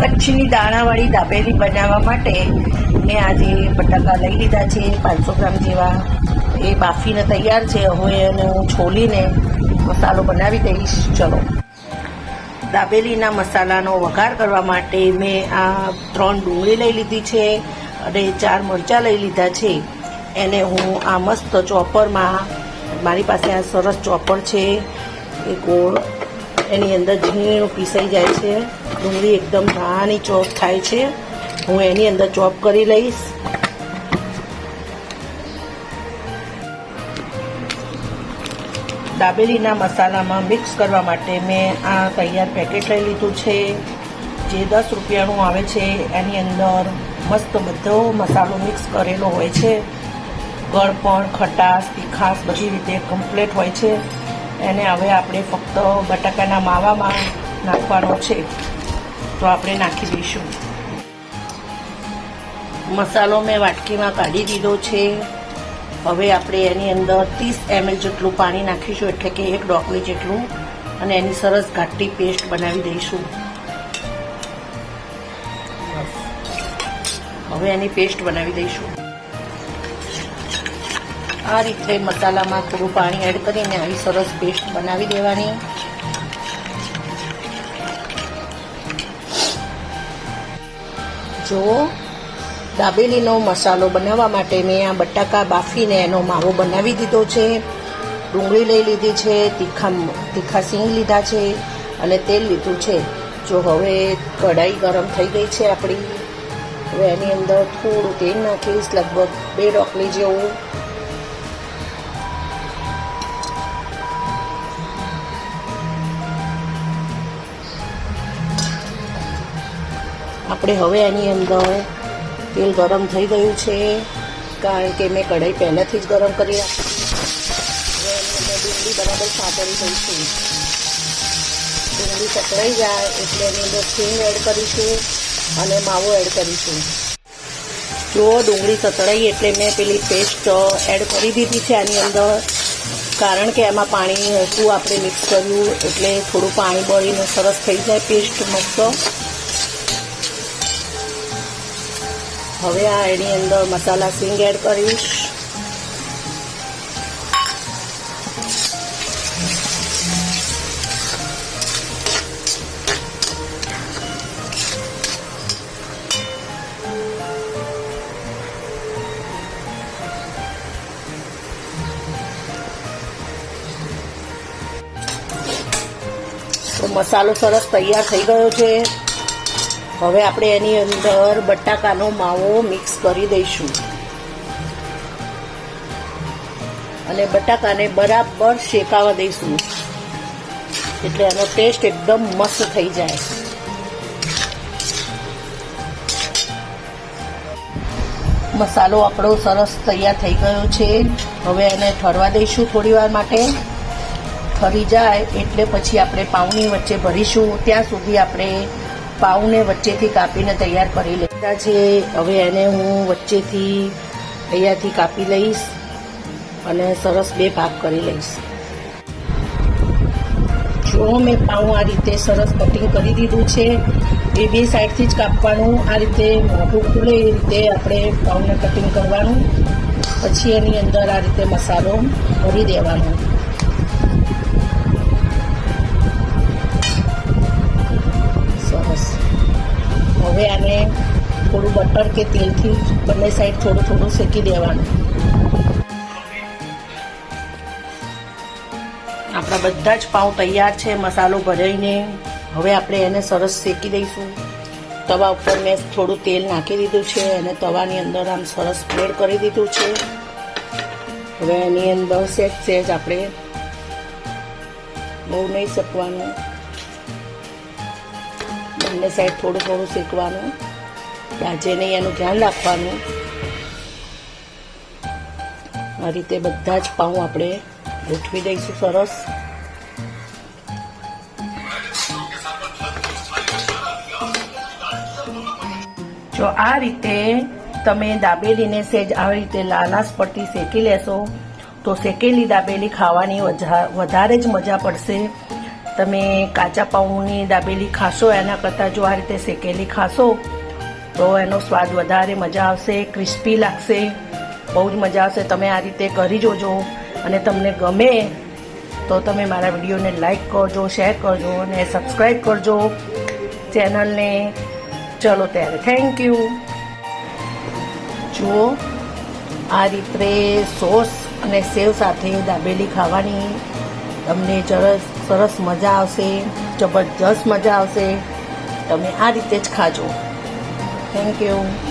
કચ્છની દાણાવાળી દાબેલી બનાવવા માટે મેં આજે બટાકા લઈ લીધા છે, પાંચસો ગ્રામ જેવા. એ બાફીને તૈયાર છે. હવે એને હું છોલીને મસાલો બનાવી દઈશ. ચલો. દાબેલીના મસાલાનો વઘાર કરવા માટે મેં આ ત્રણ ડુંગળી લઈ લીધી છે અને ચાર મરચાં લઈ લીધા છે. એને હું આ મસ્ત ચોપરમાં, મારી પાસે આ સરસ ચોપર છે. એ ગોળ એની અંદર ઝીણું પીસાઈ જાય છે. ડુંગળી એકદમ નાની ચોપ થાય છે. હું એની અંદર ચોપ કરી લઈશ. દાબેલીના મસાલામાં મિક્સ કરવા માટે મેં આ તૈયાર પેકેટ લઈ લીધું છે. જે દસ રૂપિયાનું આવે છે, એની અંદર મસ્ત બધો મસાલો મિક્સ કરેલો હોય છે. ગળપણ, ખટાશ, તીખાશ બધી રીતે કમ્પ્લેટ હોય છે. એને હવે આપણે ફક્ત બટાકાના માવામાં નાખવાનો છે. તો આપણે નાખી દઈશું. મસાલો મેં વાટકીમાં કાઢી દીધો છે. હવે આપણે એની અંદર ત્રીસ એમએલ જેટલું પાણી નાખીશું, એટલે કે એક ડોકલી જેટલું, અને એની સરસ ઘાટી પેસ્ટ બનાવી દઈશું. હવે એની પેસ્ટ બનાવી દઈશું. આ રીતે મસાલામાં થોડું પાણી એડ કરીને આવી સરસ પેસ્ટ બનાવી દેવાની. જો દાબેલીનો મસાલો બનાવવા માટે મેં આ બટાકા બાફીને એનો માવો બનાવી દીધો છે. ડુંગળી લઈ લીધી છે, તીખા તીખા સિંગ લીધા છે અને તેલ લીધું છે. જો હવે કઢાઈ ગરમ થઈ ગઈ છે આપણી. હવે એની અંદર થોડું તેલ નાખીશ, લગભગ બે રોકલી જેવું. આપણે હવે એની અંદર તેલ ગરમ થઈ ગયું છે, કારણ કે મેં કઢાઈ પહેલાંથી જ ગરમ કરી રાખી. ડુંગળી બરાબર સાતળી છે ડુંગળી સતળાઈ જાય એટલે એની અંદર સિંગ એડ કરીશું અને માવો એડ કરીશું. જો ડુંગળી સતળાઈ એટલે મેં પેલી પેસ્ટ એડ કરી દીધી છે આની અંદર, કારણ કે એમાં પાણી હતું, આપણે મિક્સ કર્યું એટલે થોડું પાણી બળીને સરસ થઈ જાય પેસ્ટ મસ્ત. હવે આ એની અંદર મસાલા સિંગ એડ કરીશ. તો મસાલો સરસ તૈયાર થઈ ગયો છે. હવે આપણે એની અંદર બટાકાનો માવો મિક્સ કરી દઈશું. અને બટાકાને બરાબર શેકાવા દઈશું. એટલે એનો ટેસ્ટ એકદમ મસ્ત થઈ જાય. મસાલો આપણો સરસ તૈયાર થઈ ગયો છે. હવે એને ઠરવા દઈશું થોડી વાર માટે. ઠરી જાય એટલે પછી આપણે પાઉની વચ્ચે ભરીશું. ત્યાં સુધી આપણે પાઉને વચ્ચેથી કાપીને તૈયાર કરી લેતા છે, હવે એને હું વચ્ચેથી અહીંયાથી કાપી લઈશ અને સરસ બે ભાગ કરી લઈશ. જો મેં પાઉં આ રીતે સરસ કટિંગ કરી દીધું છે, એ બે સાઈડથી જ કાપવાનું, આ રીતે મોઢું ખુલે એ રીતે આપણે પાઉંને કટિંગ કરવાનું. પછી એની અંદર આ રીતે મસાલો ભરી દેવાનો. થોડું બટર કે તેલથી બંને સાઈડ થોડું થોડું શેકી દેવાનું. આપણા બધા જ પાઉં તૈયાર છે, મસાલો ભરાઈને. હવે આપણે એને સરસ શેકી દઈશું. તવા ઉપર મેં થોડું તેલ નાખી દીધું છે અને તવાની અંદર આમ સરસ સ્પ્રેડ કરી દીધું છે. હવે એની અંદર સેજ સેજ આપણે બહુ નહીં શકવાનું. બંને સાઈડ થોડું થોડું શેકવાનું. દાજે નહીં, એનું ધ્યાન રાખવાનું. આ રીતે બધા જ પાઉં આપણે ગોઠવી દઈશું સરસ. જો આ રીતે તમે દાબેલીને સેજ આવી રીતે લાલાસ પડતી શેકી લેશો, તો શેકેલી દાબેલી ખાવાની વધારે જ મજા પડશે. તમે કાચા પાઉંની દાબેલી ખાશો, એના કરતાં જો આ રીતે શેકેલી ખાશો તો એનો સ્વાદ વધારે મજા આવશે ક્રિસ્પી લાગશે. બહુ જ મજા આવશે. તમે આ રીતે કરી જોજો અને તમને ગમે તો તમે મારા વિડીયોને લાઈક કરજો શેર કરજો અને સબસ્ક્રાઈબ કરજો ચેનલને. ચલો ત્યારે થેન્ક યુ જુઓ, આ રીતે સોસ અને સેવ સાથે દાબેલી ખાવાની તમને સરસ સરસ મજા આવશે, જબરજસ્ત મજા આવશે. તમે આ રીતે જ ખાજો. Thank you